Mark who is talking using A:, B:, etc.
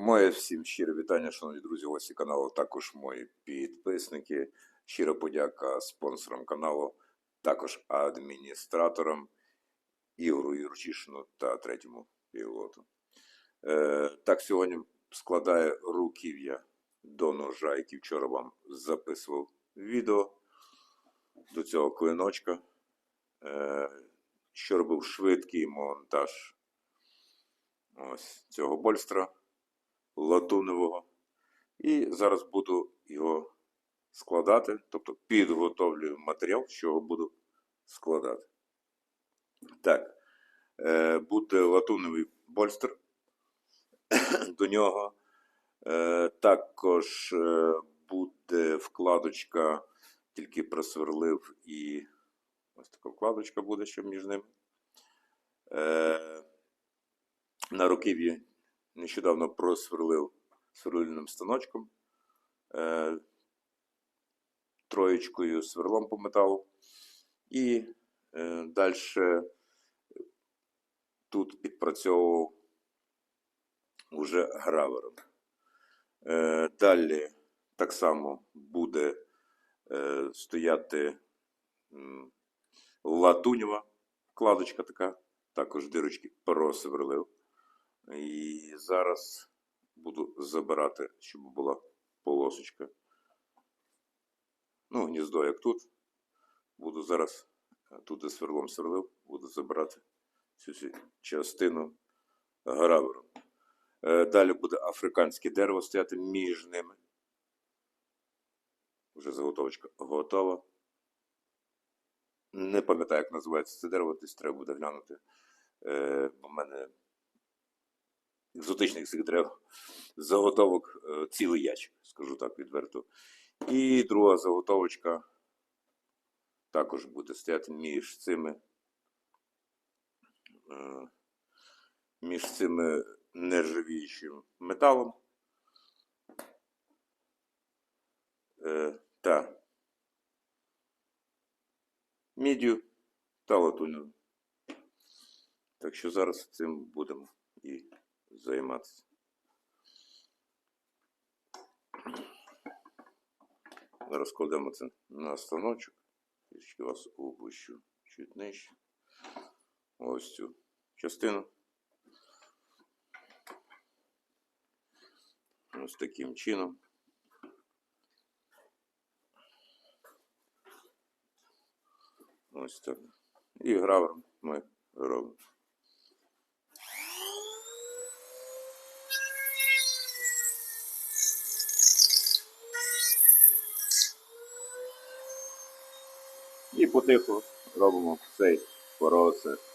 A: Моє всім щире вітання, шановні друзі, гості каналу, також мої підписники. Щира подяка спонсорам каналу, також адміністраторам Ігору Юрчишину та третьому пілоту. Е, так, сьогодні складає руків'я до ножа, який вчора вам записував відео до цього клиночка. Е, що робив швидкий монтаж ось цього больстра латуневого. І зараз буду його складати, тобто підготовлюю матеріал, з чого буду складати. Так, е, буде латуневий больстер. До нього е, також е, буде вкладочка, тільки просверлив і ось така вкладочка буде ще між ними. На руків'ї нещодавно просверлив сверлильним станочком, е, троєчкою сверлом по металу. І е, далі тут підпрацьовував уже гравером. Е, далі так само буде е, стояти м, латунєва вкладочка така, також дирочки просверлив. І зараз буду забирати, щоб була полосочка. Ну, гніздо як тут. Буду зараз е, тут де сверлом сверлив, буду забирати цю частину гравером. Далі буде африканське дерево стояти між ними. Вже заготовочка готова. Не пам'ятаю, як називається це дерево, десь треба буде глянути. Е, бо в мене екзотичних дерев заготовок е, цілий ящик, скажу так відверто. І друга заготовочка також буде стояти між цими е, між цими нержавіючим металом е, та мідію та латуню. Так що зараз цим будемо і займатися. Розкладемо це на станочок. Трішки вас опущу чуть нижче. Ось цю частину. Ось таким чином. Ось так. І гравером ми робимо. І потиху робимо цей процес.